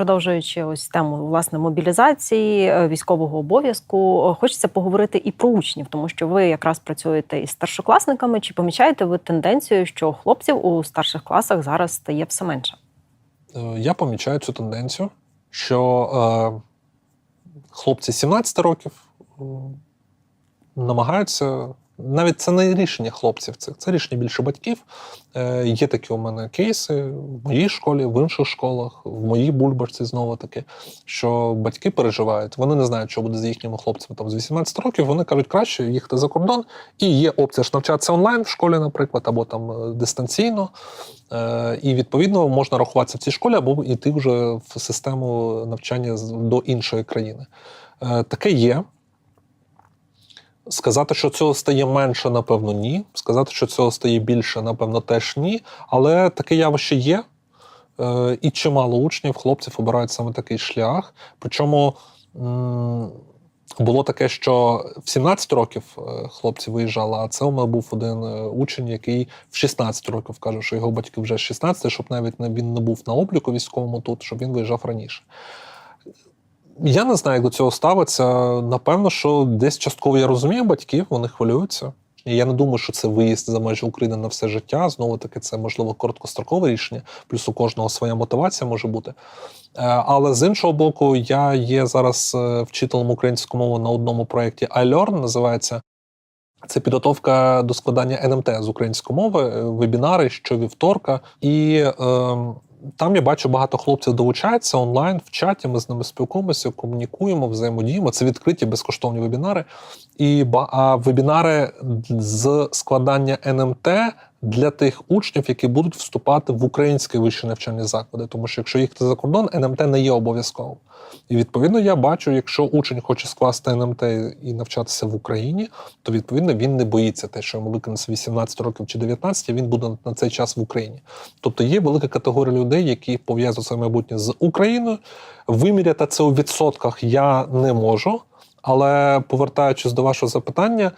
продовжуючи ось тему власне мобілізації, е, військового обов'язку, е, хочеться поговорити і про учнів, тому що ви якраз працюєте із старшокласниками. Чи помічаєте ви тенденцію, що хлопців у старших класах зараз стає все менше? Е, Я помічаю цю тенденцію, що е, хлопці 17 років намагаються. Навіть це не рішення хлопців, це, це рішення більше батьків. Е, є такі у мене кейси в моїй школі, в інших школах, в моїй бульбашці знову таки, що батьки переживають, вони не знають, що буде з їхніми хлопцями там з 18 років. Вони кажуть, краще їхати за кордон. І є опція ж навчатися онлайн в школі, наприклад, або там е, дистанційно. Е, І відповідно можна рахуватися в цій школі або йти вже в систему навчання до іншої країни. Е, Таке є. Сказати, що цього стає менше, напевно, ні. Сказати, що цього стає більше, напевно, теж ні. Але таке явище є. Е, І чимало учнів, хлопців обирають саме такий шлях. Причому було таке, що в 17 років е, хлопці виїжджали, а це у мене був один е, учень, який в 16 років каже, що його батьки вже з 16, щоб навіть він не був на обліку військовому тут, щоб він виїжджав раніше. Я не знаю, як до цього ставиться. Напевно, що десь частково я розумію батьків, вони хвилюються. І я не думаю, що це виїзд за межі України на все життя. Знову таки, це можливо короткострокове рішення, плюс у кожного своя мотивація може бути. Е, Але з іншого боку, я є зараз е, вчителем української мови на одному проєкті iLearn, називається. Це підготовка до складання НМТ з української мови, е, вебінари щовівторка. І е, там я бачу, багато хлопців долучаються онлайн в чаті. Ми з ними спілкуємося, комунікуємо, взаємодіємо. Це відкриті безкоштовні вебінари. І вебінари з складання НМТ для тих учнів, які будуть вступати в українські вищі навчальні заклади. Тому що якщо їхати за кордон, НМТ не є обов'язковим. І відповідно я бачу, якщо учень хоче скласти НМТ і навчатися в Україні, то відповідно він не боїться те, що йому виконується 18 років чи 19, він буде на цей час в Україні. Тобто є велика категорія людей, які пов'язують своє майбутнє з Україною. Виміряти це у відсотках я не можу. Але повертаючись до вашого запитання,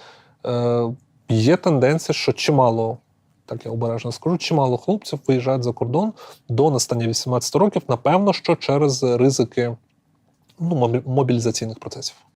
е, є тенденція, що чимало, так я обережно скажу, чимало хлопців виїжджають за кордон до настання 18 років, напевно, що через ризики ну, мобі- мобілізаційних процесів.